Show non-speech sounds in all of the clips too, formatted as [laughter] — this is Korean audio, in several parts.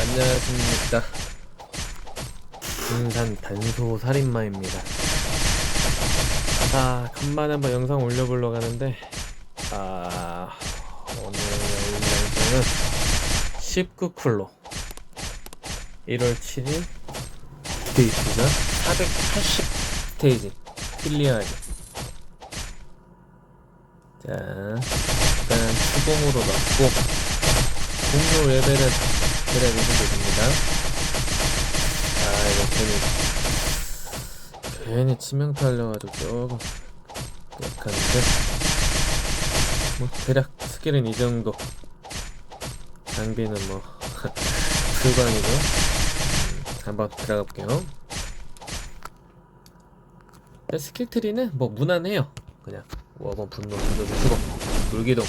안녕하십니까. 군산 단소 살인마입니다. 아 간만에 한번 영상 올려보려고 하는데 아 오늘 영상은 19쿨로 1월 7일 스테이지가 480 스테이지 클리어하기 자 일단 수공으로 넣고 공로 레벨은 기다려주시면 됩니다. 아, 이거 괜히, 괜히 치명타 하려가지고 조금 약한데. 뭐, 대략 스킬은 이 정도. 장비는 뭐, [laughs] 불광이죠. 음, 한번 들어가 볼게요. 네, 스킬 트리는 뭐, 무난해요. 그냥, 워번 분노, 분노, 수고, 물기동,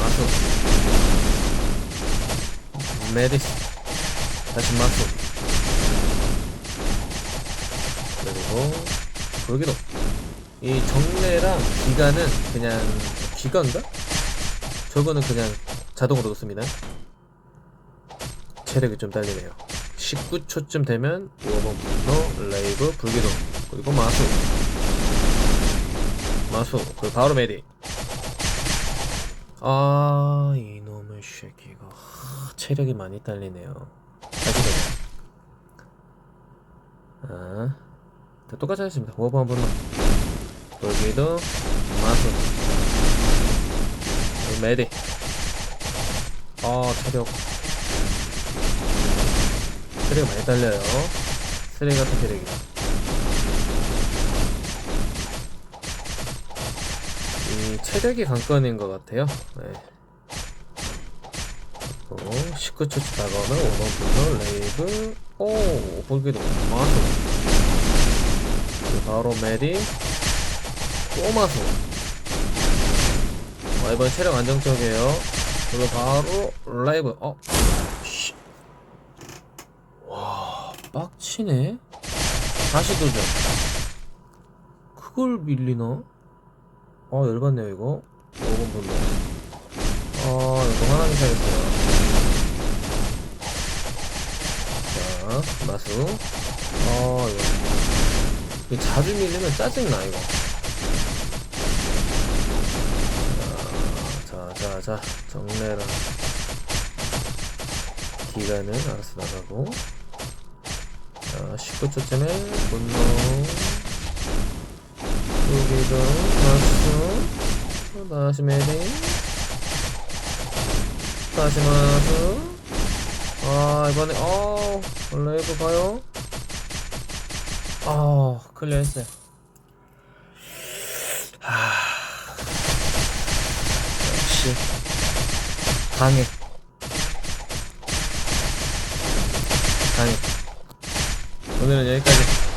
마수, 메디스 다시 마수 그리고 불기도. 이 정례랑 기간은 그냥 기간가? 저거는 그냥 자동으로 놓습니다. 체력이 좀 딸리네요. 19초쯤 되면 5번 분노 레이브 불기도 그리고 마수. 마수. 그리고 바로 메디 아 이놈의 새끼가. 하, 체력이 많이 딸리네요. 다시 아 자, 똑같이 하겠습니다. 5번 분노 돌기도 마수 그리고 메디. 아 체력. 체력이 많이 딸려요. 쓰레기 같은 체력이야 이 체력이 관건인 것 같아요. 네. 또 19초치 다가오면 5번 분노 레이브 오 볼기도 마수 바로 메디 또 마수 아, 이번 체력 안정적이에요. 그리고 바로 라이브 어 씨. 와 빡치네. 다시 도전. 그걸 밀리나? 어 열받네요 이거 5번 분노 아 이거 화나게 사겠어요. 자 마수. 아 이거. 이거 자주 밀리면 짜증나 이거. 자 자 자 정례랑 기간은 알아서 나가고. 자 19초쯤에 분노. 여기도 마수. 다시 메리 다시 마수 아 이번에 어 레이브 봐요. 아 클리어 했어요. 하. 역시. 강해. 강해. 오늘은 여기까지